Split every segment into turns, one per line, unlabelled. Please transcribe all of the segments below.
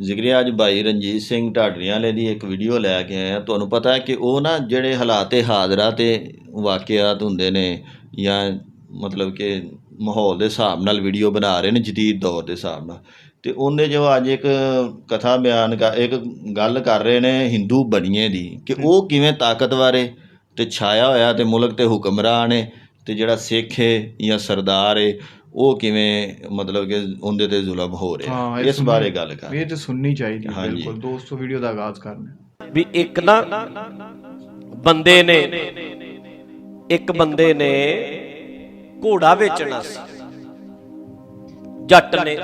ਜ਼ਿਕਰਿਆ ਅੱਜ ਭਾਈ ਰਣਜੀਤ ਸਿੰਘ ਢਾਡਰੀਆਂ ਵਾਲੇ ਦੀ ਇੱਕ ਵੀਡੀਓ ਲੈ ਕੇ ਆਏ ਆ ਤੁਹਾਨੂੰ ਪਤਾ ਹੈ ਕਿ ਉਹ ਨਾ ਜਿਹੜੇ ਹਾਲਾਤੇ ਹਾਜ਼ਰਾ ਤੇ ਵਾਕਿਆਤ ਹੁੰਦੇ ਨੇ ਜਾਂ ਮਤਲਬ ਕਿ ਮਾਹੌਲ ਦੇ ਹਿਸਾਬ ਨਾਲ ਵੀਡੀਓ ਬਣਾ ਰਹੇ ਨੇ ਜਦੀਦ ਦੌਰ ਦੇ ਹਿਸਾਬ ਨਾਲ। ਤੇ ਉਹਨੇ ਜੋ ਅੱਜ ਇੱਕ ਕਥਾ ਬਿਆਨ ਕਰ ਇੱਕ ਗੱਲ ਕਰ ਰਹੇ ਨੇ ਹਿੰਦੂ ਬਣੀਏ ਦੀ ਕਿ ਉਹ ਕਿਵੇਂ ਤਾਕਤਵਰ ਹੈ ਤੇ ਛਾਇਆ ਹੋਇਆ ਤੇ ਮੁਲਕ ਤੇ ਹੁਕਮਰਾਨ ਹੈ ਤੇ ਜਿਹੜਾ ਸਿੱਖ ਹੈ ਜਾਂ ਸਰਦਾਰ ਹੈ ਉਹ ਕਿਵੇਂ ਮਤਲਬ ਕਿ ਉਹਦੇ ਤੇ ਜ਼ੁਲਮ ਹੋ ਰਿਹਾ? ਇਸ ਬਾਰੇ ਗੱਲ ਕਰ।
ਇਹ ਤੇ ਸੁਣਨੀ ਚਾਹੀਦੀ। ਬਿਲਕੁਲ। ਦੋਸਤੋ ਵੀਡੀਓ ਦਾ ਆਗਾਜ਼ ਕਰਨਾ।
ਵੀ ਇੱਕ ਨਾ ਬੰਦੇ ਨੇ ਇੱਕ ਬੰਦੇ ਨੇ ਘੋੜਾ ਵੇਚਣਾ ਸੀ। ਜੱਟ ਨੇ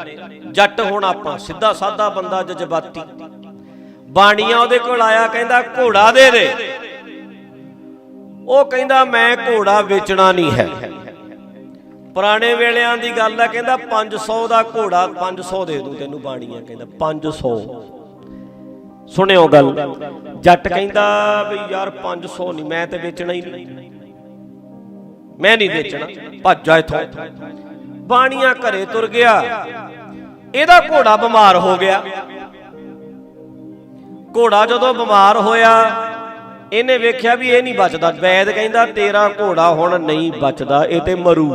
ਜੱਟ ਹੁਣ ਆਪਾਂ ਸਿੱਧਾ ਸਾਦਾ ਬੰਦਾ ਜਜ਼ਬਾਤੀ। ਬਾਣੀਆਂ ਉਹਦੇ ਕੋਲ ਆਇਆ ਕਹਿੰਦਾ ਘੋੜਾ ਦੇ ਦੇ। ਉਹ ਕਹਿੰਦਾ ਮੈਂ ਘੋੜਾ ਵੇਚਣਾ ਨਹੀਂ ਹੈ। ਪੁਰਾਣੇ ਵੇਲਿਆਂ ਦੀ ਗੱਲ ਹੈ ਕਹਿੰਦਾ 500 ਦਾ ਘੋੜਾ 500 ਦੇ ਦੂੰ ਤੈਨੂੰ ਬਾਣੀਆਂ, ਕਹਿੰਦਾ 500 ਸੁਣਿਓ ਗੱਲ, ਜੱਟ ਕਹਿੰਦਾ ਵੀ ਯਾਰ 500 ਨਹੀਂ, ਮੈਂ ਤੇ ਵੇਚਣਾ ਹੀ ਨਹੀਂ। ਮੈਂ ਨਹੀਂ ਵੇਚਣਾ, ਭੱਜ ਜਾ ਇੱਥੋਂ। ਬਾਣੀਆਂ ਘਰੇ ਤੁਰ ਗਿਆ। ਇਹਦਾ ਘੋੜਾ ਬਿਮਾਰ ਹੋ ਗਿਆ। ਘੋੜਾ ਜਦੋਂ ਬਿਮਾਰ ਹੋਇਆ, ਇਹਨੇ ਵੇਖਿਆ ਵੀ ਇਹ ਨਹੀਂ ਬਚਦਾ। ਵੈਦ ਕਹਿੰਦਾ ਤੇਰਾ ਘੋੜਾ ਹੁਣ ਨਹੀਂ ਬਚਦਾ, ਇਹ ਤੇ ਮਰੂ।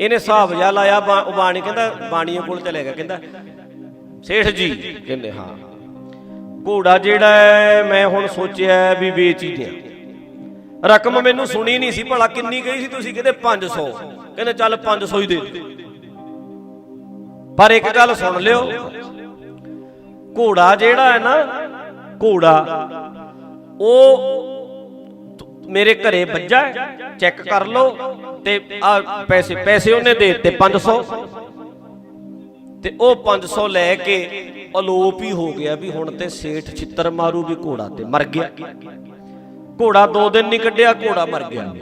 ਇਹਨੇ ਹਿਸਾਬ ਜਿਹਾ ਲਾਇਆ ਬਾਣੀ ਕਹਿੰਦਾ ਬਾਣੀਏ ਕੋਲ ਚਲੇ ਗਿਆ, ਕਹਿੰਦਾ, ਸੇਠ ਜੀ, ਕਹਿੰਦੇ, ਹਾਂ। ਘੋੜਾ ਜਿਹੜਾ ਮੈਂ ਹੁਣ ਸੋਚਿਆ ਵੀ ਵੇਚ ਹੀ ਦਿਆਂ। ਰਕਮ ਮੈਨੂੰ ਸੁਣੀ ਨਹੀਂ ਸੀ, ਭਲਾ ਕਿੰਨੀ ਗਈ ਸੀ ਤੁਸੀਂ, ਕਹਿੰਦੇ 500 ਕਹਿੰਦੇ, ਚੱਲ 500 ਹੀ ਦੇ। ਪਰ ਇੱਕ ਗੱਲ ਸੁਣ ਲਿਓ, ਘੋੜਾ ਜਿਹੜਾ ਹੈ ਨਾ, ਘੋੜਾ, ਉਹ ਮੇਰੇ ਘਰੇ ਵੱਜਾ ਚੈੱਕ ਕਰ ਲਓ ਤੇ ਆ ਪੈਸੇ ਪੈਸੇ ਉਹਨੇ ਦੇ ਦਿੱਤੇ 500 ਤੇ ਉਹ 500 ਲੈ ਕੇ ਅਲੋਪ ਹੀ ਹੋ ਗਿਆ ਵੀ ਹੁਣ ਤੇ ਸੇਠ ਛਿੱਤਰ ਮਾਰੂ ਵੀ ਘੋੜਾ ਤੇ ਮਰ ਗਿਆ। ਘੋੜਾ ਦੋ ਦਿਨ ਨਹੀਂ ਕੱਢਿਆ, ਘੋੜਾ ਮਰ ਗਿਆ।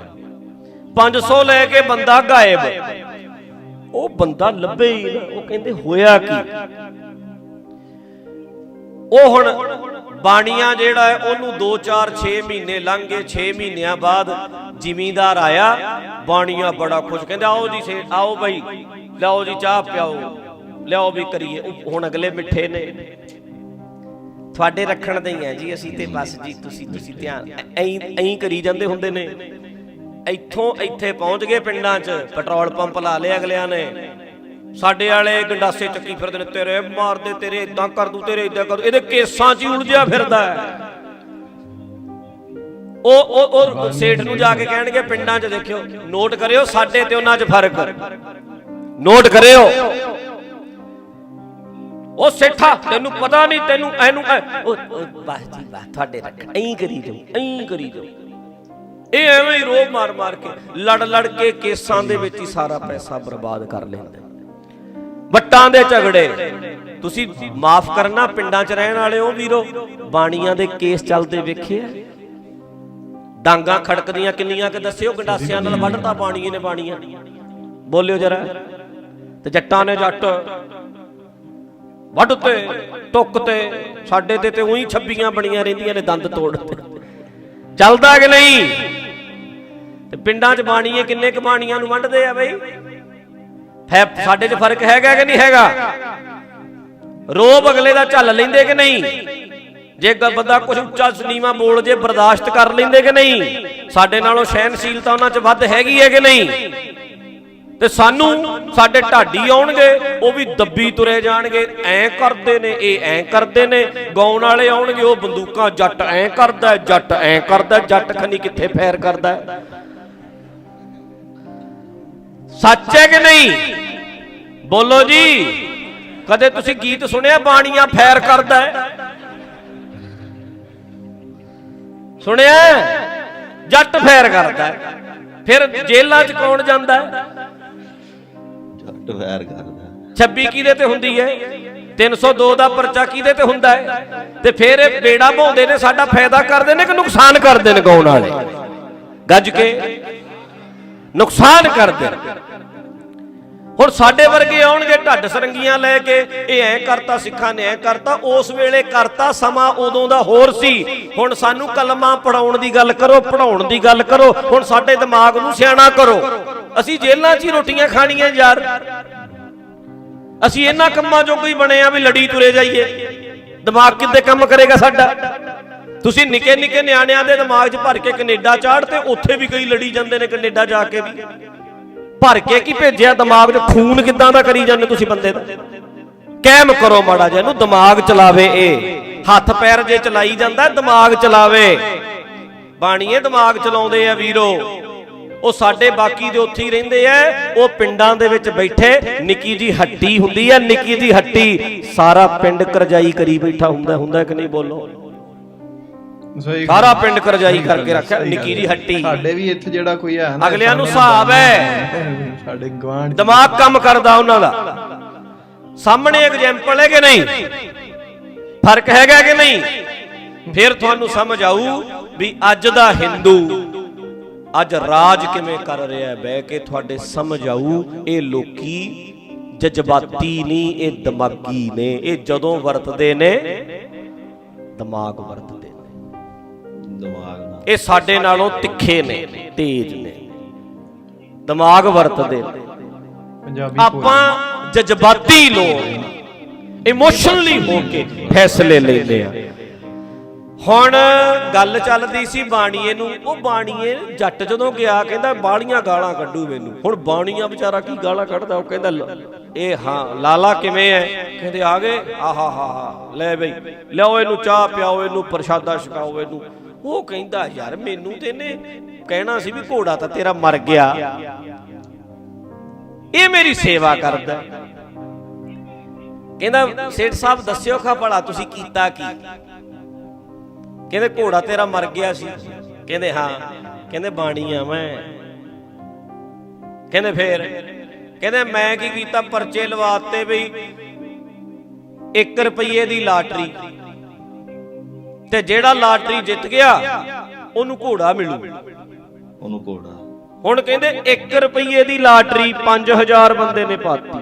500 ਲੈ ਕੇ ਬੰਦਾ ਗਾਇਬ। ਉਹ ਬੰਦਾ ਲੱਭੇ ਹੀ ਨਾ, ਉਹ ਕਹਿੰਦੇ ਹੋਇਆ ਕੀ? ਉਹ ਹੁਣ ਬਾਣੀਆਂ ਜਿਹੜਾ ਹੈ, ਉਹਨੂੰ 2 4 6 ਮਹੀਨੇ ਲੰਘ ਗਏ 6 ਮਹੀਨਿਆਂ ਬਾਅਦ ਜ਼ਿਮੀਂਦਾਰ ਆਇਆ, ਬਾਣੀਆਂ ਬੜਾ ਖੁਸ਼, ਕਹਿੰਦਾ, ਆਓ ਜੀ ਸੇ, ਆਓ ਭਾਈ ਲਿਆਓ ਜੀ ਚਾਹ ਪਿਆਓ, ਲਿਆਓ ਵੀ ਕਰੀਏ। ਹੁਣ ਅਗਲੇ ਮਿੱਠੇ ਨੇ। ਤੁਹਾਡੇ ਰੱਖਣ ਦੇ ਹੀ ਆ ਜੀ, ਅਸੀਂ ਤੇ ਬਸ ਜੀ, ਤੁਸੀਂ ਤੁਸੀਂ ਧਿਆਨ, ਐਂ ਐਂ ਕਰੀ ਜਾਂਦੇ ਹੁੰਦੇ ਨੇ। ਇੱਥੋਂ ਇੱਥੇ ਪਹੁੰਚ ਗਏ ਪਿੰਡਾਂ 'ਚ, ਪੈਟਰੋਲ ਪੰਪ ਲਾ ਲਏ ਅਗਲਿਆਂ ਨੇ। ਸਾਡੇ ਵਾਲੇ ਗੰਡਾਸੇ ਚੱਕੀ ਫਿਰਦੇ ਨੇ, ਤੇਰੇ ਮਾਰਦੇ, ਤੇਰੇ ਇਦਾਂ ਕਰ ਦੂ, ਤੇਰੇ ਇਦਾਂ ਕਰ ਦੂ, ਇਹਦੇ ਕੇਸਾਂ 'ਚ ਹੀ ਉਲਝਿਆ ਫਿਰਦਾ ਹੈ। ਉਹ ਉਹ ਉਹ ਸੇਠ ਨੂੰ ਜਾ ਕੇ ਕਹਿਣਗੇ, ਪਿੰਡਾਂ 'ਚ ਦੇਖਿਓ, ਨੋਟ ਕਰਿਓ, ਸਾਡੇ ਤੇ ਉਹਨਾਂ 'ਚ ਫ਼ਰਕ। ਨੋਟ ਕਰਿਓ। ਉਹ ਸੇਠਾ, ਤੈਨੂੰ ਪਤਾ ਨਹੀਂ, ਤੈਨੂੰ ਐਨੂੰ ਉਹ ਵਾਹ ਜੀ ਵਾਹ ਤੁਹਾਡੇ ਰੱਖ, ਐਂ ਕਰੀ ਜਾਓ, ਐਂ ਕਰੀ ਜਾਓ। ਇਹ ਐਵੇਂ ਹੀ ਰੋਬ ਮਾਰ ਮਾਰ ਕੇ ਲੜ ਲੜ ਕੇ ਕੇਸਾਂ ਦੇ ਵਿੱਚ ਹੀ ਸਾਰਾ ਪੈਸਾ ਬਰਬਾਦ ਕਰ ਲੈਂਦੇ ਵੱਟਾਂ ਦੇ ਝਗੜੇ। ਤੁਸੀਂ ਮਾਫ ਕਰਨਾ, ਪਿੰਡਾਂ 'ਚ ਰਹਿਣ ਵਾਲੇ ਹੋ ਵੀਰੋ। ਬਾਣੀਆਂ ਦੇ ਕੇਸ ਚੱਲਦੇ ਵੇਖੇ ਆ। ਡਾਂਗਾ ਖੜਕਦੀਆਂ ਕਿੰਨੀਆਂ ਕਿ ਦੱਸਿਓ, ਗੰਡਾਸਿਆਂ ਨਾਲ ਵੱਢਤਾ ਬਾਣੀਏ ਨੇ ਬਾਣੀਆਂ। ਬੋਲਿਓ ਜਰਾ। ਤੇ ਜੱਟਾਂ ਨੇ ਜੱਟ ਵੱਢ ਤੇ ਟੁੱਕ ਤੇ ਸਾਡੇ ਤੇ ਤੇ ਉਹੀ ਛੱਬੀਆਂ ਬਣੀਆਂ ਰਹਿੰਦੀਆਂ ਨੇ ਦੰਦ ਤੋੜ ਚੱਲਦਾ ਕਿ ਨਹੀਂ? ਤੇ ਪਿੰਡਾਂ 'ਚ ਬਾਣੀਏ ਕਿੰਨੇ ਕੁ ਬਾਣੀਆਂ ਨੂੰ ਵੰਡਦੇ ਆ ਬਈ? ਹੈ, ਸਾਡੇ 'ਚ ਫ਼ਰਕ ਹੈਗਾ ਕਿ ਨਹੀਂ ਹੈਗਾ? ਰੋਬ ਅਗਲੇ ਦਾ ਝੱਲ ਲੈਂਦੇ ਕਿ ਨਹੀਂ? ਜੇ ਬੰਦਾ ਕੁਝ ਉੱਚਾ ਨੀਵਾ ਬੋਲ ਜੇ ਬਰਦਾਸ਼ਤ ਕਰ ਲੈਂਦੇ ਕਿ ਨਹੀਂ? ਸਾਡੇ ਨਾਲੋਂ ਸਹਿਨਸ਼ੀਲਤਾ ਉਹਨਾਂ 'ਚ ਵੱਧ ਹੈਗੀ ਹੈ ਕਿ ਨਹੀਂ? ਤੇ ਸਾਨੂੰ ਸਾਡੇ ਢਾਡੀ ਆਉਣਗੇ, ਉਹ ਵੀ ਦੱਬੀ ਤੁਰੇ ਜਾਣਗੇ, ਐਂ ਕਰਦੇ ਨੇ, ਇਹ ਐਂ ਕਰਦੇ ਨੇ, ਗਾਉਣ ਵਾਲੇ ਆਉਣਗੇ, ਉਹ ਬੰਦੂਕਾਂ ਜੱਟ ਐਂ ਕਰਦਾ, ਜੱਟ ਐਂ ਕਰਦਾ, ਜੱਟ ਖਨੀ ਕਿੱਥੇ ਫੈਰ ਕਰਦਾ? ਸੱਚ ਹੈ ਕਿ ਨਹੀਂ? ਬੋਲੋ ਜੀ। ਕਦੇ ਤੁਸੀਂ ਗੀਤ ਸੁਣਿਆ? ਬਾਣੀਆਂ ਫੈਰ ਕਰਦਾ ਹੈ? ਸੁਣਿਆ? ਜੱਟ ਫੈਰ ਕਰਦਾ ਹੈ। ਫਿਰ ਜੇਲ੍ਹਾਂ 'ਚ ਕੌਣ ਜਾਂਦਾ ਹੈ?
ਜੱਟ ਵੈਰ ਕਰਦਾ
26 ਕਿਹਦੇ ਤੇ ਹੁੰਦੀ ਹੈ? 302 ਦਾ ਪਰਚਾ ਕਿਹਦੇ ਤੇ ਹੁੰਦਾ ਹੈ? ਤੇ ਫਿਰ ਇਹ ਬੇੜਾ ਭਾਉਂਦੇ ਨੇ ਸਾਡਾ ਫਾਇਦਾ ਕਰਦੇ ਨੇ ਕਿ ਨੁਕਸਾਨ ਕਰਦੇ ਨੇ ਗਾਉਣ ਵਾਲੇ? ਗੱਜ ਕੇ। ਨੁਕਸਾਨ ਕਰਦੇ ਹੁਣ ਸਾਡੇ ਵਰਗੇ ਆਉਣਗੇ ਢੱਡ ਸਰੰਗੀਆਂ ਲੈ ਕੇ, ਇਹ ਐਂ ਕਰਤਾ ਸਿੱਖਾਂ ਨੇ ਐਂ ਕਰਤਾ, ਉਸ ਵੇਲੇ ਕਰਤਾ ਸਮਾਂ ਉਦੋਂ ਦਾ ਹੋਰ ਸੀ। ਹੁਣ ਸਾਨੂੰ ਕਲਮਾਂ ਪੜਾਉਣ ਦੀ ਗੱਲ ਕਰੋ ਪੜਾਉਣ ਦੀ ਗੱਲ ਕਰੋ, ਹੁਣ ਸਾਡੇ ਦਿਮਾਗ ਨੂੰ ਸਿਆਣਾ ਕਰੋ। ਅਸੀਂ ਜੇਲ੍ਹਾਂ 'ਚ ਹੀ ਰੋਟੀਆਂ ਖਾਣੀਆਂ ਯਾਰ। ਅਸੀਂ ਇਹਨਾਂ ਕੰਮਾਂ ਚੋਂ ਕੋਈ ਬਣੇ ਆ ਵੀ ਲੜੀ ਤੁਰੇ ਜਾਈਏ। ਦਿਮਾਗ ਕਿੱਦੇ ਕੰਮ ਕਰੇਗਾ ਸਾਡਾ? ਤੁਸੀਂ ਨਿੱਕੇ ਨਿੱਕੇ ਨਿਆਣਿਆਂ ਦੇ ਦਿਮਾਗ 'ਚ ਭਰ ਕੇ ਕੈਨੇਡਾ ਚਾੜ ਤੇ ਉੱਥੇ ਵੀ ਕਈ ਲੜੀ ਜਾਂਦੇ ਨੇ ਕੈਨੇਡਾ ਜਾ ਕੇ ਵੀ। ਭਰ ਕੇ ਕੀ ਭੇਜਿਆ ਦਿਮਾਗ 'ਚ? ਖੂਨ ਕਿੱਦਾਂ ਦਾ ਕਰੀ ਜਾਂਦੇ ਤੁਸੀਂ ਬੰਦੇ ਦਾ? ਕਹਿਮ ਕਰੋ ਮਾੜਾ ਜਿਹਾ, ਇਹਨੂੰ ਦਿਮਾਗ ਚਲਾਵੇ ਇਹ। ਹੱਥ ਪੈਰ ਜੇ ਚਲਾਈ ਜਾਂਦਾ, ਦਿਮਾਗ ਚਲਾਵੇ। ਬਾਣੀਏ ਦਿਮਾਗ ਚਲਾਉਂਦੇ ਆ ਵੀਰੋ। ਉਹ ਸਾਡੇ ਬਾਕੀ ਦੇ ਉੱਥੇ ਹੀ ਰਹਿੰਦੇ ਆ, ਉਹ ਪਿੰਡਾਂ ਦੇ ਵਿੱਚ ਬੈਠੇ, ਨਿੱਕੀ ਜੀ ਹੱਟੀ ਹੁੰਦੀ ਆ, ਨਿੱਕੀ ਜੀ ਹੱਟੀ ਸਾਰਾ ਪਿੰਡ ਕਰਜਾਈ ਕਰੀ ਬੈਠਾ ਹੁੰਦਾ ਹੁੰਦਾ ਕਿ ਨਹੀਂ ਬੋਲੋ?
ਸਹੀ
ਸਾਰਾ ਪਿੰਡ ਕਰਜਾਈ ਕਰਕੇ ਰੱਖਿਆ ਨਿੱਕੀ ਜੀ ਹੱਟੀ।
ਸਾਡੇ ਵੀ ਇੱਥੇ ਜਿਹੜਾ ਕੋਈ ਹੈ ਨਾ
ਅਗਲਿਆਂ ਨੂੰ ਹਿਸਾਬ ਹੈ।
ਸਾਡੇ ਗਵਾਂਢ
ਦਿਮਾਗ ਕੰਮ ਕਰਦਾ ਉਹਨਾਂ ਦਾ। ਸਾਹਮਣੇ ਐਗਜ਼ਾਮਪਲ ਹੈ ਕਿ ਨਹੀਂ? ਫ਼ਰਕ ਹੈਗਾ ਕਿ ਨਹੀਂ? ਫਿਰ ਤੁਹਾਨੂੰ ਸਮਝ ਆਊ ਵੀ ਅੱਜ ਦਾ ਹਿੰਦੂ ਅੱਜ ਰਾਜ ਕਿਵੇਂ ਕਰ ਰਿਹਾ ਹੈ। ਬਹਿ ਕੇ ਤੁਹਾਡੇ ਸਮਝ ਆਊ ਇਹ ਲੋਕੀ ਜਜ਼ਬਾਤੀ ਨਹੀਂ ਇਹ ਦਿਮਾਗੀ ਨੇ ਇਹ ਜਦੋਂ ਵਰਤਦੇ ਨੇ ਦਿਮਾਗ ਵਰਤਦੇ
ਦਿਮਾਗ ਨਾਲ।
ਇਹ ਸਾਡੇ ਨਾਲੋਂ ਤਿੱਖੇ ਨੇ ਤੇਜ਼ ਨੇ। ਦਿਮਾਗ ਵਰਤਦੇ ਨੇ।
ਪੰਜਾਬੀ
ਆਪਾਂ ਜਜ਼ਬਾਤੀ ਲੋਕ ਇਮੋਸ਼ਨਲੀ ਹੋ ਕੇ ਫੈਸਲੇ ਲੈਂਦੇ ਆ। ਹੁਣ ਗੱਲ ਚੱਲਦੀ ਸੀ ਬਾਣੀਏ ਨੂੰ। ਉਹ ਬਾਣੀਏ ਜੱਟ ਜਦੋਂ ਗਿਆ ਕਹਿੰਦਾ ਬਾਲੀਆਂ ਗਾਲਾਂ ਕੱਢੂ ਮੈਨੂੰ। ਹੁਣ ਬਾਣੀਆ ਵਿਚਾਰਾ ਕੀ ਗਾਲਾਂ ਕੱਢਦਾ? ਉਹ ਕਹਿੰਦਾ ਇਹ ਹਾਂ ਲਾਲਾ ਕਿਵੇਂ ਐ? ਕਹਿੰਦੇ ਆ ਗਏ ਆਹਾ ਹਾ ਹਾ। ਲੈ ਬਈ ਲਿਆਓ ਇਹਨੂੰ ਚਾਹ ਪਿਆਓ ਇਹਨੂੰ ਪ੍ਰਸ਼ਾਦਾ ਛਕਾਓ ਇਹਨੂੰ। ਉਹ ਕਹਿੰਦਾ, ਯਾਰ, ਮੈਨੂੰ ਤੇ ਇਹਨੇ ਕਹਿਣਾ ਸੀ ਵੀ ਘੋੜਾ ਤਾਂ ਤੇਰਾ ਮਰ ਗਿਆ। ਇਹ ਮੇਰੀ ਸੇਵਾ ਕਰਦਾ ਕਹਿੰਦਾ, ਸੇਠ ਸਾਹਿਬ, ਦੱਸਿਓ ਖਾ ਭਲਾ, ਤੁਸੀਂ ਕੀਤਾ ਕੀ? ਕਹਿੰਦੇ, ਘੋੜਾ ਤੇਰਾ ਮਰ ਗਿਆ ਸੀ। ਕਹਿੰਦੇ, ਹਾਂ। ਕਹਿੰਦੇ ਬਾਣੀ ਆ ਮੈਂ। ਕਹਿੰਦੇ, ਫੇਰ? ਕਹਿੰਦੇ, ਮੈਂ ਕੀ ਕੀਤਾ? ਪਰਚੇ ਲਵਾਤੇ ਬਈ। 1 ਰੁਪਏ ਦੀ ਲਾਟਰੀ। ਤੇ ਜਿਹੜਾ ਲਾਟਰੀ ਜਿੱਤ ਗਿਆ ਉਹਨੂੰ ਘੋੜਾ ਮਿਲੂ।
ਉਹਨੂੰ ਕੋੜਾ
ਹੁਣ ਕਹਿੰਦੇ 1 ਰੁਪਏ ਦੀ ਲਾਟਰੀ 5000 ਬੰਦੇ ਨੇ ਪਾਤੀ।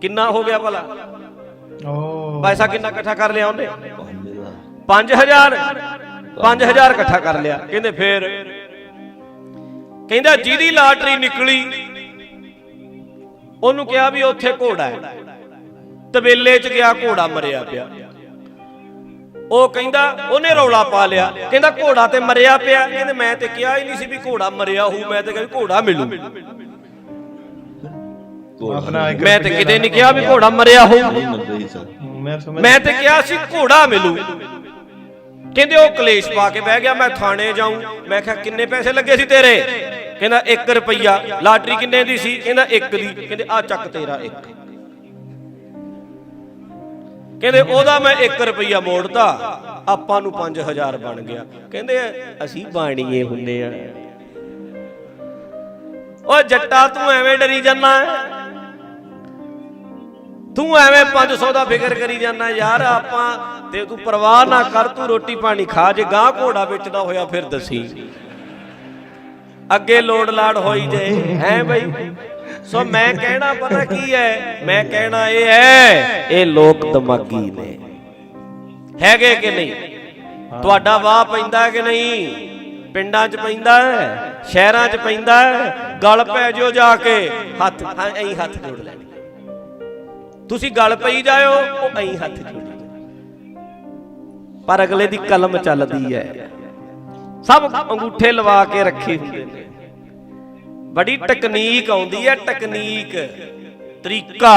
ਕਿੰਨਾ ਹੋ ਗਿਆ ਭਲਾ?
ਓ।
ਪੈਸਾ ਕਿੰਨਾ ਇਕੱਠਾ ਕਰ ਲਿਆ ਉਹਨੇ?
ਪੰਜ ਦਾ
5000 5000 ਇਕੱਠਾ ਕਰ ਲਿਆ। ਕਹਿੰਦੇ ਫੇਰ। ਕਹਿੰਦਾ ਜਿਹਦੀ ਲਾਟਰੀ ਨਿਕਲੀ ਉਹਨੂੰ ਕਿਹਾ ਵੀ ਉੱਥੇ ਘੋੜਾ ਹੈ। ਤਬੇਲੇ 'ਚ ਗਿਆ ਘੋੜਾ ਮਰਿਆ ਪਿਆ। ਉਹ ਕਹਿੰਦਾ ਉਹਨੇ ਰੌਲਾ ਪਾ ਲਿਆ। ਕਹਿੰਦਾ ਘੋੜਾ ਤੇ ਮਰਿਆ ਪਿਆ। ਕਹਿੰਦੇ ਮੈਂ ਤੇ ਕਿਹਾ ਹੀ ਨਹੀਂ ਸੀ ਵੀ ਘੋੜਾ ਮਰਿਆ ਹੋਊ ਮੈਂ ਤੇ ਕਿਹਾ ਵੀ ਘੋੜਾ ਮਿਲੂ। ਮੈਂ ਤੇ ਕਿਤੇ ਨਹੀਂ ਕਿਹਾ ਵੀ ਘੋੜਾ ਮਰਿਆ ਹੋਊ।
ਮੈਂ ਸਮਝ
ਮੈਂ ਤੇ ਕਿਹਾ ਸੀ ਘੋੜਾ ਮਿਲੂ। ਕਹਿੰਦੇ ਉਹ ਕਲੇਸ਼ ਪਾ ਕੇ ਬਹਿ ਗਿਆ ਮੈਂ ਥਾਣੇ ਜਾਊਂ। ਮੈਂ ਕਿਹਾ ਕਿੰਨੇ ਪੈਸੇ ਲੱਗੇ ਸੀ ਤੇਰੇ? ਕਹਿੰਦਾ 1 ਰੁਪਈਆ। ਲਾਟਰੀ ਕਿੰਨੇ ਦੀ ਸੀ? ਕਹਿੰਦਾ 1 ਦੀ। ਕਹਿੰਦੇ ਆ ਚੱਕ ਤੇਰਾ 1 ਕਹਿੰਦੇ ਉਹਦਾ ਮੈਂ 1 ਰੁਪਈਆ ਮੋੜਤਾ, ਆਪਾਂ ਨੂੰ 5000 ਬਣ ਗਿਆ। ਕਹਿੰਦੇ ਅਸੀਂ ਬਾਣੀਏ ਹੁੰਨੇ ਆ। ਓ ਜੱਟਾ, ਤੂੰ ਐਵੇਂ ਡਰੀ ਜਾਂਦਾ ਤੂੰ ਐਵੇਂ 500 ਦਾ ਫਿਕਰ ਕਰੀ ਜਾਂਦਾ ਯਾਰ ਆਪਾਂ ਤੇ ਤੂੰ ਪਰਵਾਹ ਨਾ ਕਰ, ਤੂੰ ਰੋਟੀ ਪਾਣੀ ਖਾ, ਜੇ ਗਾਂ ਘੋੜਾ ਵੇਚਦਾ ਹੋਇਆ ਫਿਰ ਦਸੀ। ਅੱਗੇ ਲੋੜ ਲਾੜ ਹੋਈ ਜੇ, ਹੈ ਬਈ? ਸੋ ਮੈਂ ਕਹਿਣਾ ਪਤਾ ਕੀ ਹੈ? ਮੈਂ ਕਹਿਣਾ ਇਹ ਹੈ, ਇਹ ਲੋਕ ਦਿਮਾਗੀ ਨੇ। ਹੈਗੇ ਕਿ ਨਹੀਂ? ਤੁਹਾਡਾ ਵਾਹ ਪੈਂਦਾ ਕਿ ਨਹੀਂ? ਪਿੰਡਾਂ 'ਚ ਪੈਂਦਾ ਹੈ, ਸ਼ਹਿਰਾਂ 'ਚ ਪੈਂਦਾ ਹੈ, ਗਲ ਪੈ ਜਿਓ ਜਾ ਕੇ, ਹੱਥ ਐਂ ਹੱਥ ਜੋੜ ਲੈਣੇ। ਤੁਸੀਂ ਗਲ ਪਈ ਜਾਇਓ, ਉਹ ਐਂ ਹੱਥ ਜੋੜ ਪਰ ਅਗਲੇ ਦੀ ਕਲਮ ਚੱਲਦੀ ਹੈ। ਸਭ ਅੰਗੂਠੇ ਲਵਾ ਕੇ ਰੱਖੇ ਹੁੰਦੇ ਨੇ। ਬੜੀ ਟੈਕਨੀਕ ਆਉਂਦੀ ਹੈ ਟੈਕਨੀਕ ਤਰੀਕਾ।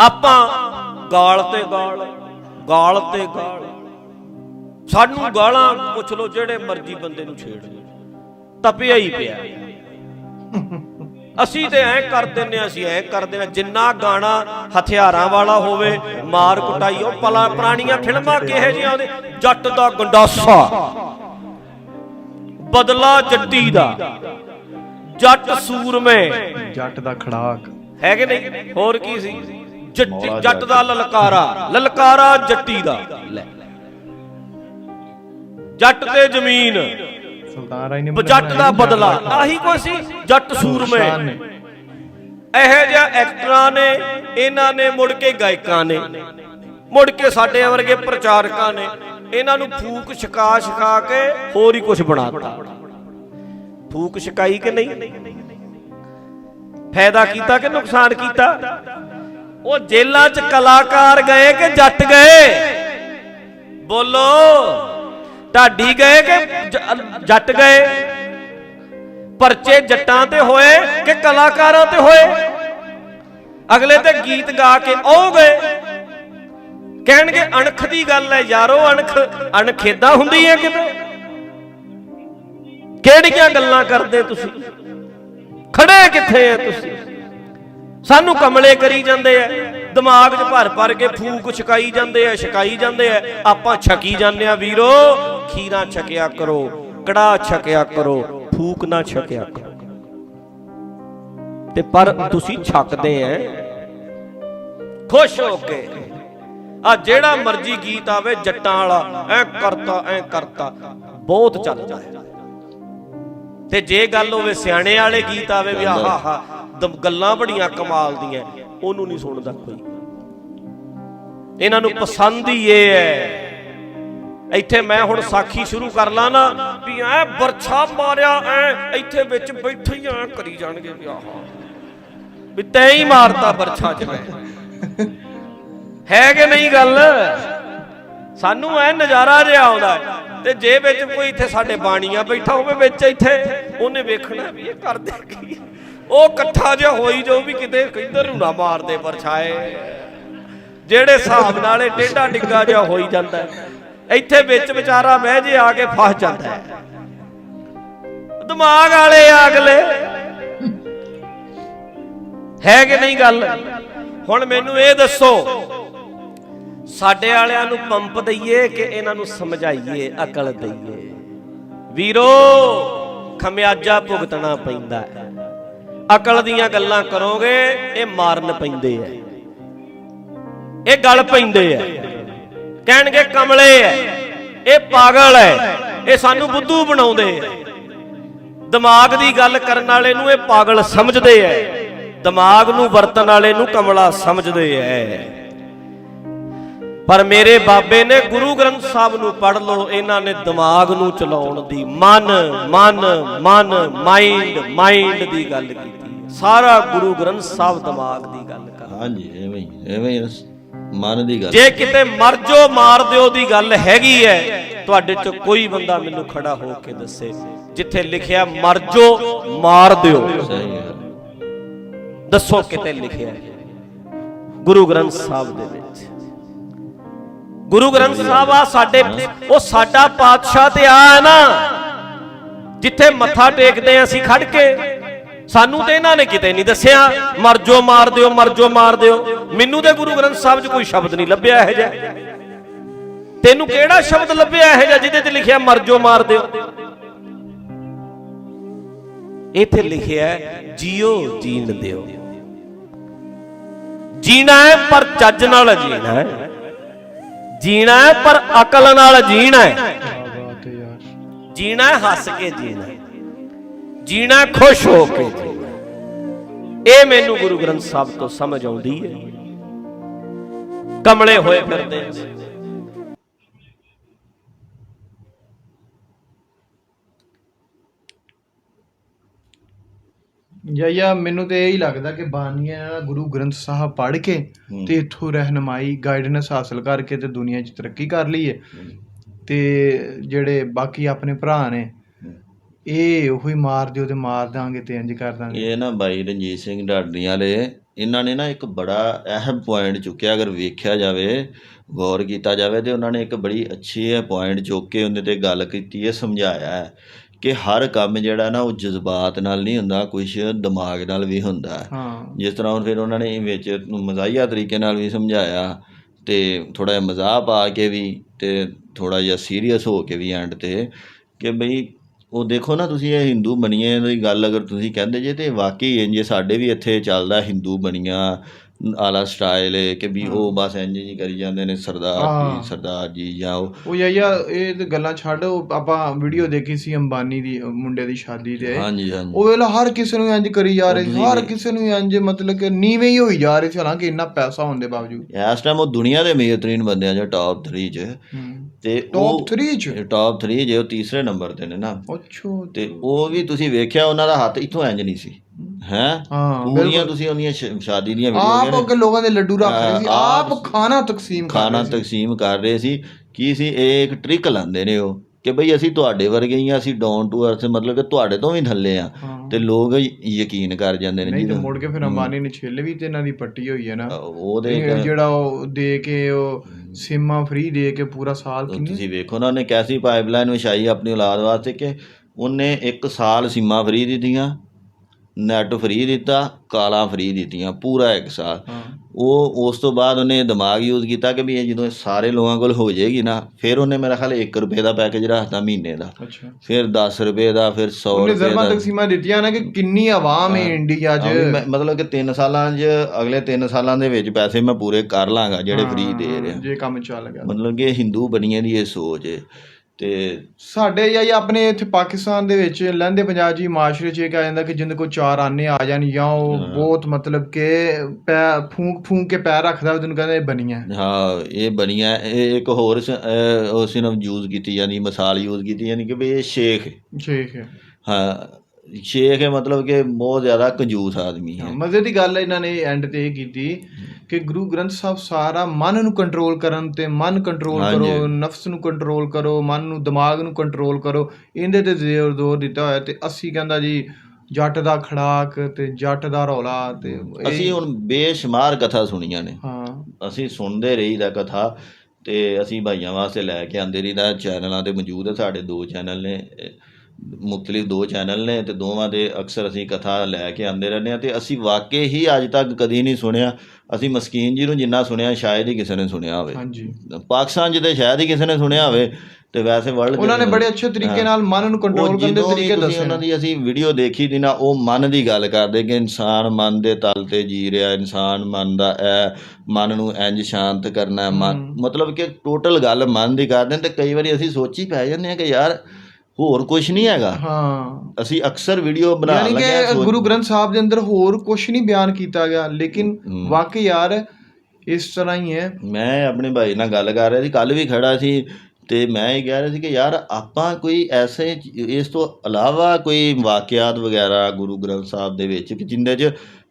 ਆਪਾਂ ਗਾਲ ਤੇ ਗਾਲ ਗਾਲ ਤੇ ਗਾਲ। ਸਾਨੂੰ ਗਾਲਾਂ ਪੁੱਛ ਲੋ ਜਿਹੜੇ ਮਰਜ਼ੀ ਬੰਦੇ ਨੂੰ ਛੇੜ ਤਪਿਆ ਹੀ ਪਿਆ। ਅਸੀਂ ਤੇ ਐਂ ਕਰ ਦਿੰਨੇ ਅਸੀਂ ਐਂ ਕਰ ਦਿੰਨੇ ਜਿੰਨਾ ਗਾਣਾ ਹਥਿਆਰਾਂ ਵਾਲਾ ਹੋਵੇ, ਮਾਰ ਕੁਟਾਈ, ਉਹ ਪਲਾ ਪੁਰਾਣੀਆਂ ਫਿਲਮਾਂ ਕਿਹੇ ਜਿਹੀਆਂ ਉਹਦੇ ਜੱਟ ਦਾ ਗੰਡਾਸਾ। ਬਦਲਾ ਜੱਟੀ ਦਾ। ਜੱਟ ਸੂਰਮੇ।
ਜੱਟ ਦਾ ਖੜਾਕ।
ਹੈ ਕਿ ਨਹੀਂ? ਹੋਰ ਕੀ ਸੀ? ਜੱਟੀ ਜੱਟ ਦਾ ਲਲਕਾਰਾ। ਲਲਕਾਰਾ ਜੱਟੀ ਦਾ। ਲੈ। ਜੱਟ ਤੇ ਜ਼ਮੀਨ।
ਸੁਲਤਾਨ ਰਾਈ ਨੇ
ਜੱਟ ਦਾ ਬਦਲਾ। ਆਹੀ ਕੋਈ ਸੀ? ਜੱਟ ਸੂਰਮੇ। ਇਹੋ ਜਿਹਾ ਐਕਟਰਾਂ ਨੇ ਇਹਨਾਂ ਨੇ ਮੁੜ ਕੇ ਗਾਇਕਾਂ ਨੇ ਮੁੜ ਕੇ ਸਾਡੇ ਵਰਗੇ ਪ੍ਰਚਾਰਕਾਂ ਨੇ ਇਹਨਾਂ ਨੂੰ ਫੂਕ ਛਕਾ ਛਕਾ ਕੇ ਹੋਰ ਹੀ ਕੁਝ ਬਣਾਤਾ। ਫੂਕ ਛਕਾਈ ਕਿ ਨਹੀਂ? ਫਾਇਦਾ ਕੀਤਾ ਕਿ ਨੁਕਸਾਨ ਕੀਤਾ? ਉਹ ਜੇਲਾਂ 'ਚ ਕਲਾਕਾਰ ਗਏ ਕਿ ਜੱਟ ਗਏ? ਬੋਲੋ, ਢਾਡੀ ਗਏ ਕਿ ਜੱਟ ਗਏ? ਪਰਚੇ ਜੱਟਾਂ ਤੇ ਹੋਏ ਕਿ ਕਲਾਕਾਰਾਂ ਤੇ ਹੋਏ? ਅਗਲੇ ਤੇ ਗੀਤ ਗਾ ਕੇ ਉਹ ਗਏ? ਕਹਿਣਗੇ, ਅਣਖ ਦੀ ਗੱਲ ਹੈ ਯਾਰੋ, ਅਣਖ ਅਣਖੇਦਾ ਹੁੰਦੀ ਹੈ ਕਿਤੇ? ਕਿਹੜੀਆਂ ਗੱਲਾਂ ਕਰਦੇ ਤੁਸੀਂ? ਖੜੇ ਕਿੱਥੇ ਆ ਤੁਸੀਂ? ਸਾਨੂੰ ਕਮਲੇ ਕਰੀ ਜਾਂਦੇ ਆ, ਦਿਮਾਗ 'ਚ ਭਰ ਭਰ ਕੇ ਫੂਕ ਛਕਾਈ ਜਾਂਦੇ ਆ, ਛਕਾਈ ਜਾਂਦੇ ਆ, ਆਪਾਂ ਛਕੀ ਜਾਂਦੇ ਆ ਵੀਰੋ, ਖੀਰਾ ਛਕਿਆ ਕਰੋ ਕੜਾ ਛਕਿਆ ਕਰੋ, ਫੂਕ ਨਾ ਛਕਿਆ ਕਰੋ। ਤੇ ਪਰ ਤੁਸੀਂ ਛਕਦੇ ਐ ਖੁਸ਼ ਹੋ ਕੇ। ਆ ਜਿਹੜਾ ਮਰਜ਼ੀ ਗੀਤ ਆਵੇ ਜੱਟਾਂ ਵਾਲਾ, ਐ ਕਰਤਾ ਐ ਕਰਤਾ, ਬਹੁਤ ਚੱਲਦਾ ਹੈ ਤੇ ਜੇ ਗੱਲ ਹੋਵੇ ਸਿਆਣੇ ਵਾਲੇ ਗੀਤ ਆਵੇ ਵੀ ਆਹਾ ਹਾ ਗੱਲਾਂ ਬੜੀਆਂ ਕਮਾਲ ਦੀਆਂ, ਉਹਨੂੰ ਨਹੀਂ ਸੁਣਦਾ ਕੋਈ। ਇਹਨਾਂ ਨੂੰ ਪਸੰਦ ਹੀ ਇਹ ਹੈ। ਇੱਥੇ ਮੈਂ ਹੁਣ ਸਾਖੀ ਸ਼ੁਰੂ ਕਰ ਲਾਂ ਨਾ ਵੀ ਐ ਬਰਛਾ ਮਾਰਿਆ, ਐ ਇੱਥੇ ਵਿੱਚ ਬੈਠੇ ਹੀ ਐ ਕਰੀ ਜਾਣਗੇ ਵੀ ਆਹਾ। ਵੀ ਤੈਂ ਹੀ ਮਾਰਤਾ ਬਰਛਾ ਚ ਮੈਂ ਹੈ ਕਿ ਨਹੀਂ ਗੱਲ? ਸਾਨੂੰ ਐ ਨਜ਼ਾਰਾ ਜਿਹਾ ਆਉਂਦਾ ਤੇ ਜੇ ਵਿੱਚ ਕੋਈ ਇੱਥੇ ਸਾਡੇ ਬਾਣੀਆਂ ਬੈਠਾ ਹੋਵੇ, ਵਿੱਚ ਇੱਥੇ, ਉਹਨੇ ਵੇਖਣਾ ਵੀ ਇਹ ਕਰਦੇ ਕੀ ਉਹ ਇਕੱਠਾ ਜਿਹਾ ਹੋਈ ਜੋ ਵੀ ਕਿਤੇ ਕਿੱਧਰ ਨੂੰ ਨਾ ਮਾਰਦੇ ਪਰਛਾਏ। ਜਿਹੜੇ ਹਿਸਾਬ ਨਾਲ ਇਹ ਟੇਢਾ ਡਿੱਗਾ ਜਿਹਾ ਹੋਈ ਜਾਂਦਾ ਇੱਥੇ ਵਿੱਚ ਵਿਚਾਰਾ ਬਹਿ ਜੇ ਆ ਕੇ ਫਸ ਜਾਂਦਾ ਹੈ। ਦਿਮਾਗ ਵਾਲੇ ਆ ਅਗਲੇ। ਹੈ ਕਿ ਨਹੀਂ ਗੱਲ? ਹੁਣ ਮੈਨੂੰ ਇਹ ਦੱਸੋ ਸਾਡੇ ਵਾਲਿਆਂ ਨੂੰ ਪੰਪ ਦਈਏ ਕਿ ਇਹਨਾਂ ਨੂੰ ਸਮਝਾਈਏ, ਅਕਲ ਦਈਏ। ਵੀਰੋ, ਖਮਿਆਜਾ ਭੁਗਤਣਾ ਪੈਂਦਾ ਹੈ। ਅਕਲ ਦੀਆਂ ਗੱਲਾਂ ਕਰੋਗੇ, ਇਹ ਮਾਰਨ ਪੈਂਦੇ ਐ ਇਹ ਗਲ ਪੈਂਦੇ ਐ ਕਹਿਣਗੇ ਕਮਲੇ ਐ ਇਹ ਪਾਗਲ ਐ ਇਹ ਸਾਨੂੰ ਬੁੱਧੂ ਬਣਾਉਂਦੇ ਐ ਦਿਮਾਗ ਦੀ ਗੱਲ ਕਰਨ ਵਾਲੇ ਨੂੰ ਇਹ ਪਾਗਲ ਸਮਝਦੇ ਐ ਦਿਮਾਗ ਨੂੰ ਵਰਤਣ ਵਾਲੇ ਨੂੰ ਕਮਲਾ ਸਮਝਦੇ ਐ ਪਰ ਮੇਰੇ ਬਾਬੇ ਨੇ ਗੁਰੂ ਗ੍ਰੰਥ ਸਾਹਿਬ ਨੂੰ ਪੜ੍ਹ ਲਓ ਇਹਨਾਂ ਨੇ ਦਿਮਾਗ ਨੂੰ ਚਲਾਉਣ ਦੀ ਮਨ ਮਨ ਮਨ ਮਾਈਂਡ ਮਾਈਂਡ ਦੀ ਗੱਲ ਕੀਤੀ। ਸਾਰਾ ਗੁਰੂ ਗ੍ਰੰਥ ਸਾਹਿਬ ਦਿਮਾਗ ਦੀ ਗੱਲ ਕਰ
ਹਾਂਜੀ ਐਵੇਂ ਹੀ ਐਵੇਂ ਹੀ ਮਨ ਦੀ ਗੱਲ।
ਜੇ ਕਿਤੇ ਮਰ ਜੋ ਮਾਰ ਦਿਓ ਦੀ ਗੱਲ ਹੈਗੀ ਹੈ ਤੁਹਾਡੇ ਚ ਕੋਈ ਬੰਦਾ ਮੈਨੂੰ ਖੜਾ ਹੋ ਕੇ ਦੱਸੇ ਜਿੱਥੇ ਲਿਖਿਆ ਮਰ ਜੋ ਮਾਰ ਦਿਓ।
ਸਹੀ
ਦੱਸੋ ਕਿਤੇ ਲਿਖਿਆ ਗੁਰੂ ਗ੍ਰੰਥ ਸਾਹਿਬ ਦੇ ਵਿੱਚ। ਗੁਰੂ ਗ੍ਰੰਥ ਸਾਹਿਬ ਆ, ਸਾਡੇ ਉਹ ਸਾਡਾ ਪਾਤਸ਼ਾਹ ਤੇ ਆ ਹੈ ਨਾ। ਜਿੱਥੇ ਮੱਥਾ ਟੇਕਦੇ ਆ ਅਸੀਂ ਖੜ ਕੇ। ਸਾਨੂੰ ਤੇ ਇਹਨਾਂ ਨੇ ਕਿਤੇ ਨਹੀਂ ਦੱਸਿਆ ਮਰ ਜੋ ਮਾਰ ਦਿਓ ਮਰ ਜੋ ਮਾਰ ਦਿਓ। ਮੈਨੂੰ ਤੇ ਗੁਰੂ ਗ੍ਰੰਥ ਸਾਹਿਬ 'ਚ ਕੋਈ ਸ਼ਬਦ ਨਹੀਂ ਲੱਭਿਆ ਇਹ ਜਿਹਾ। ਤੈਨੂੰ ਕਿਹੜਾ ਸ਼ਬਦ ਲੱਭਿਆ ਇਹ ਜਿਹਾ ਜਿਹਦੇ ਤੇ ਲਿਖਿਆ ਮਰ ਜੋ ਮਾਰ ਦਿਓ? ਇੱਥੇ ਲਿਖਿਆ ਜੀਓ ਜੀਣ ਦਿਓ। ਜੀਣਾ ਹੈ, ਪਰ ਚੱਜ ਨਾਲ ਜੀਣਾ ਹੈ। ਜੀਣਾ ਹੈ, ਪਰ ਅਕਲ ਨਾਲ ਜੀਣਾ ਹੈ। ਜੀਣਾ ਹੱਸ ਕੇ ਜੀਣਾ ਜੀਣਾ ਖੁਸ਼ ਹੋ ਕੇ ਇਹ ਮੈਨੂੰ ਗੁਰੂ ਗ੍ਰੰਥ ਸਾਹਿਬ ਤੋਂ ਸਮਝ ਆਉਂਦੀ ਹੈ। ਕਮਲੇ ਹੋਏ ਫਿਰਦੇ
ਯਾ ਮੈਨੂੰ ਤੇ ਇਹ ਹੀ ਲੱਗਦਾ ਕਿ ਬਾਨੀਆਂ ਗੁਰੂ ਗ੍ਰੰਥ ਸਾਹਿਬ ਪੜ੍ਹ ਕੇ ਤੇ ਇਥੋਂ ਰਹਿਨਮਾਈ ਗਾਈਡੈਂਸ ਹਾਸਲ ਕਰਕੇ ਤੇ ਦੁਨੀਆ 'ਚ ਤਰੱਕੀ ਕਰ ਲਈ ਹੈ। ਤੇ ਜਿਹੜੇ ਬਾਕੀ ਆਪਣੇ ਭਰਾ ਨੇ ਇਹ ਉਹੀ ਮਾਰ ਦਿਓ ਤੇ ਮਾਰ ਦਾਂਗੇ ਤੇ ਇੰਜ ਕਰ ਦਾਂਗੇ।
ਇਹ ਨਾ ਬਾਈ ਰਣਜੀਤ ਸਿੰਘ ਢਾਡੀਆਂ ਵਾਲੇ ਇਹਨਾਂ ਨੇ ਨਾ ਇੱਕ ਬੜਾ ਅਹਿਮ ਪੁਆਇੰਟ ਚੁੱਕਿਆ ਅਗਰ ਵੇਖਿਆ ਜਾਵੇ ਗੌਰ ਕੀਤਾ ਜਾਵੇ ਤੇ ਉਹਨਾਂ ਨੇ ਇੱਕ ਬੜੀ ਅੱਛੀ ਹੈ ਪੁਆਇੰਟ ਚੁੱਕ ਕੇ ਉਹਦੇ ਤੇ ਗੱਲ ਕੀਤੀ ਹੈ ਸਮਝਾਇਆ ਹੈ। ਕਿ ਹਰ ਕੰਮ ਜਿਹੜਾ ਨਾ ਉਹ ਜਜ਼ਬਾਤ ਨਾਲ ਨਹੀਂ ਹੁੰਦਾ ਕੁਝ ਦਿਮਾਗ ਨਾਲ ਵੀ ਹੁੰਦਾ। ਹੈ। ਜਿਸ ਤਰ੍ਹਾਂ ਹੁਣ ਫਿਰ ਉਹਨਾਂ ਨੇ ਵਿੱਚ ਮਜ਼ਾਹੀਆ ਤਰੀਕੇ ਨਾਲ ਵੀ ਸਮਝਾਇਆ ਤੇ ਥੋੜਾ ਜਿਹਾ ਮਜ਼ਾਕ ਪਾ ਕੇ ਵੀ ਤੇ ਥੋੜਾ ਜਿਹਾ ਸੀਰੀਅਸ ਹੋ ਕੇ ਵੀ ਐਂਡ ਤੇ ਕਿ ਬਈ ਉਹ ਦੇਖੋ ਨਾ ਤੁਸੀਂ ਇਹ ਹਿੰਦੂ ਬਣੀਏ ਦੀ ਗੱਲ ਅਗਰ ਤੁਸੀਂ ਕਹਿੰਦੇ ਜੇ ਤੇ ਵਾਕਈ ਇੰਜ ਜੇ ਸਾਡੇ ਵੀ ਇੱਥੇ ਚੱਲਦਾ ਹਿੰਦੂ ਬਣੀਆਂ ਆਲਾ ਸਟਾਈਲ ਹੈ ਕਿ ਵੀ ਉਹ ਬਸ ਇੰਜ ਜੀ ਕਰੀ ਜਾਂਦੇ ਨੇ ਸਰਦਾਰ
ਹਾਂ।
ਜੀ ਸਰਦਾਰ ਜੀ ਜਾਂ ਉਹ।
ਉਹ ਯਾ ਯਾ ਇਹ ਤੇ ਗੱਲਾਂ ਛੱਡ ਆਪਾਂ ਵੀਡੀਓ ਦੇਖੀ ਸੀ ਅੰਬਾਨੀ ਦੀ ਮੁੰਡੇ ਦੀ ਸ਼ਾਦੀ ਤੇ।
ਹਾਂਜੀ ਹਾਂਜੀ।
ਉਹ ਵੇਲਾ ਹਰ ਕਿਸੇ ਨੂੰ ਇੰਜ ਕਰੀ ਜਾ ਰਹੇ ਹਰ ਕਿਸੇ ਨੂੰ ਇੰਜ ਮਤਲਬ ਕਿ ਨੀਵੇਂ ਹੀ ਹੋਈ ਜਾ ਰਹੇ ਸੀ ਹਾਲਾਂਕਿ ਇੰਨਾ ਪੈਸਾ ਹੋਣ ਦੇ ਬਾਵਜੂਦ।
ਇਸ ਟਾਈਮ ਉਹ ਦੁਨੀਆ ਦੇ ਮੇਜਰਤਰੀਨ ਬੰਦਿਆਂ ਚ ਟਾਪ 3 ਚ। ਤੇ
ਟੌਪ 3 ਚ?
ਟਾਪ 3 ਜੇ ਉਹ ਤੀਸਰੇ ਨੰਬਰ ਤੇ ਨੇ ਨਾ।
ਅੱਛਾ
ਤੇ ਉਹ ਵੀ ਤੁਸੀਂ ਵੇਖਿਆ ਉਹਨਾਂ ਦਾ ਹੱਥ ਇੱਥੋਂ ਇੰਜ ਨਹੀਂ ਸੀ। ਹੈ?
ਹਾਂ
ਪੂਰੀਆਂ ਤੁਸੀਂ ਉਹਦੀਆਂ ਸ਼- ਸ਼ਾਦੀ ਦੀਆਂ
ਆਪ
ਵੀਡੀਓ
ਅੱਗੇ ਲੋਕਾਂ ਦੇ ਲੱਡੂ ਰੱਖ ਰਹੇ ਸੀ
ਆਪ
ਆਪ ਖਾਣਾ ਤਕਸੀਮ ਕਰ
ਖਾਣਾ ਤਕਸੀਮ ਕਰ ਰਹੇ ਸੀ। ਕੀ ਸੀ ਇਹ ਇੱਕ ਟ੍ਰਿਕ ਲਾਉਂਦੇ ਨੇ ਉਹ ਕਿ ਬਈ ਅਸੀਂ ਤੁਹਾਡੇ ਵਰਗੇ ਹੀ ਆ ਅਸੀਂ ਡਾਊਨ ਟੂ ਅਰਥ ਮਤਲਬ ਕਿ ਤੁਹਾਡੇ ਤੋਂ ਵੀ ਥੱਲੇ ਆ। ਤੇ ਲੋਕ ਯਕੀਨ ਕਰ ਜਾਂਦੇ ਨੇ
ਨਹੀਂ ਤੇ ਮੁੜ ਕੇ ਫਿਰ ਅੰਬਾਨੀ ਨੇ ਛਿੱਲ ਵੀ ਤੇ ਇਹਨਾਂ ਦੀ ਪੱਟੀ ਹੋਈ ਹੈ ਨਾ।
ਉਹਦੇ
ਜਿਹੜਾ ਉਹ ਦੇ ਕੇ ਉਹ ਸਿਮਾਂ ਫ੍ਰੀ ਦੇ ਕੇ ਪੂਰਾ ਸਾਲ ਕਿੰਨੀ?
ਤੁਸੀਂ ਵੇਖੋ ਨਾ ਉਹਨੇ ਕੈਸੀ ਪਾਈਪਲਾਈਨ ਵਿਛਾਈ ਆਪਣੀ ਔਲਾਦ ਵਾਸਤੇ ਕਿ ਉਹਨੇ ਇੱਕ ਸਾਲ ਸੀਮਾ ਫ੍ਰੀ ਦਿੱਤੀਆਂ। ਨੈਟ ਫ੍ਰੀ ਦਿੱਤਾ ਕਾਲਾਂ ਫ੍ਰੀ ਦਿੱਤੀਆਂ ਪੂਰਾ ਇੱਕ ਸਾਲ। ਉਹ ਉਸ ਤੋਂ ਬਾਅਦ ਉਹਨੇ ਦਿਮਾਗ ਯੂਜ਼ ਕੀਤਾ ਕਿ ਵੀ ਇਹ ਜਦੋਂ ਸਾਰੇ ਲੋਕਾਂ ਕੋਲ ਹੋ ਜਾਏਗੀ ਨਾ ਫਿਰ ਉਹਨੇ ਮੇਰਾ ਖਿਆਲ 1 ਰੁਪਏ ਦਾ ਪੈਕੇਜ ਰੱਖਤਾ ਮਹੀਨੇ ਦਾ। ਫਿਰ 10 ਰੁਪਏ ਦਾ ਫਿਰ 100
ਉਹਨੇ
ਰੁਪਏ
ਜ਼ਰਮਾ
ਦਾ।
ਤਕਸੀਮਾਂ ਦਿੱਤੀਆਂ ਨਾ ਕਿ ਕਿੰਨੀ ਆਵਾਮ ਹੈ ਇੰਡੀਆ 'ਚ।
ਮਤਲਬ ਕਿ 3 ਸਾਲਾਂ 'ਚ ਅਗਲੇ 3 ਸਾਲਾਂ ਦੇ ਵਿੱਚ ਪੈਸੇ ਮੈਂ ਪੂਰੇ ਕਰ ਲਾਂਗਾ ਜਿਹੜੇ ਫ੍ਰੀ ਦੇ ਰਿਹਾ।
ਜੇ ਕੰਮ ਚੱਲ ਗਿਆ
ਮਤਲਬ ਕਿ ਹਿੰਦੂ ਬਣੀਏ ਦੀ ਇਹ ਸੋਚ। ਹੈ ਤੇ
ਸਾਡੇ ਜਾਂ ਆਪਣੇ ਇੱਥੇ ਪਾਕਿਸਤਾਨ ਦੇ ਵਿੱਚ ਲਹਿੰਦੇ ਪੰਜਾਬ ਜੀ ਮਾਸ਼ਰੇ 'ਚ ਇਹ ਕਿਹਾ ਜਾਂਦਾ ਕਿ ਜਿੰਦੇ ਕੋ ਚਾਰ ਆਨੇ ਆ ਜਾਣ ਜਾਂ ਉਹ ਬਹੁਤ ਮਤਲਬ ਕਿ ਪੈ ਫੂਕ ਫੂਕ ਕੇ ਪੈਰ ਰੱਖਦਾ ਉਹਨੂੰ ਕਹਿੰਦੇ ਇਹ ਬਣੀਆਂ।
ਹਾਂ ਇਹ ਬਣੀਆਂ। ਇਹ ਇੱਕ ਹੋਰ ਸ- ਅਹ ਉਹ ਸਿਰਫ ਯੂਜ਼ ਕੀਤੀ ਜਾਂਦੀ ਮਿਸਾਲ ਯੂਜ਼ ਕੀਤੀ ਜਾਂਦੀ ਕਿ ਵੀ ਇਹ ਸ਼ੇਖ ਹੈ।
ਹਾਂ
ਸ਼ੇਖ ਹੈ ਮਤਲਬ ਕਿ ਬਹੁਤ ਜ਼ਿਆਦਾ ਕੰਜੂਸ ਆਦਮੀ ਹੈ।
ਮਜ਼ੇ ਦੀ ਗੱਲ ਇਹਨਾਂ ਨੇ ਐਂਡ ਤੇ ਇਹ ਕੀਤੀ ਕਿ ਗੁਰੂ ਗ੍ਰੰਥ ਸਾਹਿਬ ਸਾਰਾ ਮਨ ਨੂੰ ਕੰਟਰੋਲ ਕਰਨ ਤੇ ਮਨ ਕੰਟਰੋਲ। ਕਰੋ ਨਫਸ ਨੂੰ ਕੰਟਰੋਲ ਕਰੋ ਮਨ ਨੂੰ ਦਿਮਾਗ ਨੂੰ ਕੰਟਰੋਲ ਕਰੋ ਇਹਦੇ ਤੇ ਜ਼ੋਰ ਜ਼ੋਰ ਦਿੱਤਾ ਹੋਇਆ ਤੇ ਅਸੀਂ ਕਹਿੰਦਾ ਜੀ ਜੱਟ ਦਾ ਖੜਾਕ ਤੇ ਜੱਟ ਦਾ ਰੌਲਾ ਤੇ
ਅਸੀਂ ਹੁਣ ਬੇਸ਼ੁਮਾਰ ਕਥਾ ਸੁਣੀਆਂ ਨੇ।
ਹਾਂ।
ਅਸੀਂ ਸੁਣਦੇ ਰਹੀਦਾ ਕਥਾ ਤੇ ਅਸੀਂ ਭਾਈਆਂ ਵਾਸਤੇ ਲੈ ਕੇ ਆਂਦੇ ਰਹੀਦਾ ਚੈਨਲਾਂ ਤੇ ਮੌਜੂਦ ਹੈ ਸਾਡੇ ਦੋ ਚੈਨਲ ਨੇ ਮੁxtਲਿਫ ਦੋ ਚੈਨਲ ਨੇ ਤੇ ਦੋਵਾਂ ਦੇ ਅਕਸਰ ਅਸੀਂ ਕਥਾ ਲੈ ਕੇ ਆਂਦੇ ਰਹਿੰਦੇ ਆ ਤੇ ਅਸੀਂ ਵਾਕਈ ਹੀ ਅੱਜ ਤੱਕ ਕਦੀ ਨਹੀਂ ਸੁਣਿਆ। ਅਸੀਂ ਮਸਕੀਨ ਜੀ ਨੂੰ ਜਿੰਨਾ ਸੁਣਿਆ ਸ਼ਾਇਦ ਹੀ ਕਿਸੇ ਨੇ ਸੁਣਿਆ ਹੋਵੇ।
ਹਾਂਜੀ।
ਪਾਕਿਸਤਾਨ ਤੇ ਸ਼ਾਇਦ ਹੀ ਕਿਸੇ ਨੇ ਸੁਣਿਆ ਹੋਵੇ ਤੇ ਵੈਸੇ ਵਰਲਡ
ਉਹਨਾਂ ਨੇ ਬੜੇ ਅੱਛੇ ਤਰੀਕੇ ਨਾਲ ਮਨ ਨੂੰ ਕੰਟਰੋਲ ਕਰਨ ਦੇ ਤਰੀਕੇ ਦੱਸੇ
ਉਹਨਾਂ ਦੀ ਅਸੀਂ ਵੀਡੀਓ ਦੇਖੀ ਦੀ ਨਾ ਉਹ ਮਨ ਦੀ ਗੱਲ ਕਰਦੇ ਕਿ ਇਨਸਾਨ ਮਨ ਦੇ ਤਲ ਤੇ ਜੀ ਰਿਹਾ ਇਨਸਾਨ ਮਨ ਦਾ ਇਹ ਮਨ ਨੂੰ ਇੰਜ ਸ਼ਾਂਤ ਕਰਨਾ ਹੈ, ਮਨ ਮਤਲਬ ਕਿ ਟੋਟਲ ਗੱਲ ਮਨ ਦੀ ਕਰਦੇ ਤੇ ਕਈ ਵਾਰੀ ਅਸੀਂ ਸੋਚੀ ਪੈ ਜਾਂਦੇ ਆ ਕਿ ਯਾਰ ਹੋਰ ਕੁਝ ਨਹੀਂ ਹੈਗਾ।
ਹਾਂ।
ਅਸੀਂ ਅਕਸਰ ਵੀਡੀਓ ਬਣਾ
ਯਾਨੀ
ਲੱਗੇ
ਕਿ ਗੁਰੂ ਗ੍ਰੰਥ ਸਾਹਿਬ ਦੇ ਅੰਦਰ ਹੋਰ ਕੁਝ ਨਹੀਂ ਬਿਆਨ ਕੀਤਾ ਗਿਆ ਲੇਕਿਨ ਵਾਕਈ ਯਾਰ ਇਸ ਤਰ੍ਹਾਂ ਹੀ ਹੈ।
ਮੈਂ ਆਪਣੇ ਭਾਈ ਨਾਲ ਗੱਲ ਕਰ ਰਿਹਾ ਸੀ ਕੱਲ ਵੀ ਖੜਾ ਸੀ ਤੇ ਮੈਂ ਇਹ ਕਹਿ ਰਿਹਾ ਸੀ ਕਿ ਯਾਰ ਆਪਾਂ ਕੋਈ ਐਸੇ ਇਸ ਤੋਂ ਇਲਾਵਾ ਕੋਈ ਵਾਕਿਆਤ ਵਗੈਰਾ ਗੁਰੂ ਗ੍ਰੰਥ ਸਾਹਿਬ ਦੇ ਵਿੱਚ ਕਿ ਜਿੰਦੇ 'ਚ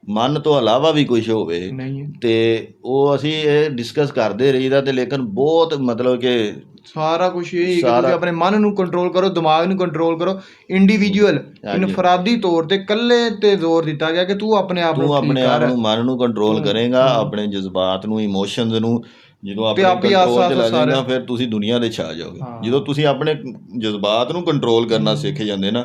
ਮਨ ਤੋਂ ਇਲਾਵਾ ਵੀ ਕੁਝ ਹੋਵੇ। ਤੇ ਉਹ ਅਸੀਂ ਇਹ ਡਿਸਕਸ ਕਰਦੇ ਰਹੀਦਾ ਤੇ ਲੇਕਿਨ ਬਹੁਤ ਮਤਲਬ ਕਿ
ਸਾਰਾ ਕੁਝ ਇਹ ਹੈ ਕਿ ਤੁਸੀਂ ਆਪਣੇ ਮਨ ਨੂੰ ਕੰਟਰੋਲ ਕਰੋ ਦਿਮਾਗ ਨੂੰ ਕੰਟਰੋਲ ਕਰੋ। ਇੰਡੀਵਿਜੂਅਲ ਇਨਫਰਾਦੀ ਤੌਰ ਤੇ ਇਕੱਲੇ ਤੇ ਜ਼ੋਰ ਦਿੱਤਾ ਗਿਆ ਕਿ ਤੂੰ ਆਪਣੇ ਆਪ
ਤੂੰ
ਨੂੰ
ਆਪਣੇ ਆਪ ਨੂੰ ਮਨ ਨੂੰ ਕੰਟਰੋਲ ਕਰੇਗਾ ਆਪਣੇ ਜਜ਼ਬਾਤ ਨੂੰ ਇਮੋਸ਼ਨਸ ਨੂੰ ਜਦੋਂ ਆਪਣੇ
ਆਪੀ
ਕੰਟਰੋਲ
ਆਸਾ
ਚ ਲੈ
ਸਾਰੇ-
ਜਾਏਗਾ ਫਿਰ ਤੁਸੀਂ ਦੁਨੀਆ ਦੇ ਛਾ ਜਾਓਗੇ। ਜਦੋਂ ਤੁਸੀਂ ਆਪਣੇ ਜਜ਼ਬਾਤ ਨੂੰ ਕੰਟਰੋਲ ਕਰਨਾ ਸਿੱਖ ਜਾਂਦੇ ਨਾ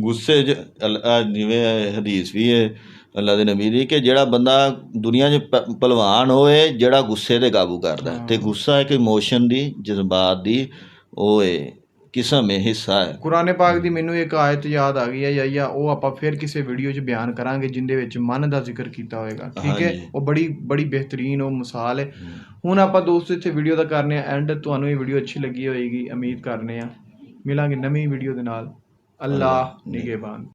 ਗੁੱਸੇ ਜਿਵੇਂ ਹਦੀਸ ਵੀ ਹੈ ਅੱਲਾ ਦੇ ਨਬੀ ਦੀ ਕਿ ਜਿਹੜਾ ਬੰਦਾ ਦੁਨੀਆ 'ਚ ਪ- ਭਲਵਾਨ ਹੋਏ ਜਿਹੜਾ ਗੁੱਸੇ ਤੇ ਕਾਬੂ ਕਰਦਾ। ਤੇ ਗੁੱਸਾ ਇੱਕ ਇਮੋਸ਼ਨ ਦੀ ਜਜ਼ਬਾਤ ਦੀ ਉਹ ਹੈ ਕਿਸਮ ਹੈ ਹਿੱਸਾ ਹੈ।
ਕੁਰਾਨੇ ਪਾਕ ਦੀ ਮੈਨੂੰ ਇੱਕ ਆਇਤ ਯਾਦ ਆ ਗਈ ਹੈ ਜਾਂ ਜਾਂ ਉਹ ਆਪਾਂ ਫਿਰ ਕਿਸੇ ਵੀਡੀਓ 'ਚ ਬਿਆਨ ਕਰਾਂਗੇ ਜਿੰਦੇ ਵਿੱਚ ਮਨ ਦਾ ਜ਼ਿਕਰ ਕੀਤਾ ਹੋਏਗਾ। ਠੀਕ ਹੈ। ਉਹ ਬੜੀ ਬੜੀ ਬਿਹਤਰੀਨ ਉਹ ਮਿਸਾਲ ਹੈ। ਹੁਣ ਆਪਾਂ ਦੋਸਤੋ ਇੱਥੇ ਵੀਡੀਓ ਦਾ ਕਰਨੇ ਆ ਐਂਡ ਤੁਹਾਨੂੰ ਇਹ ਵੀਡੀਓ ਅੱਛੀ ਲੱਗੀ ਹੋਏਗੀ ਉਮੀਦ ਕਰਨੇ ਆ। ਮਿਲਾਂਗੇ ਨਵੀਂ ਵੀਡੀਓ ਦੇ ਨਾਲ। ਅੱਲਾਹ ਨਿਗਹਿਬਾਨ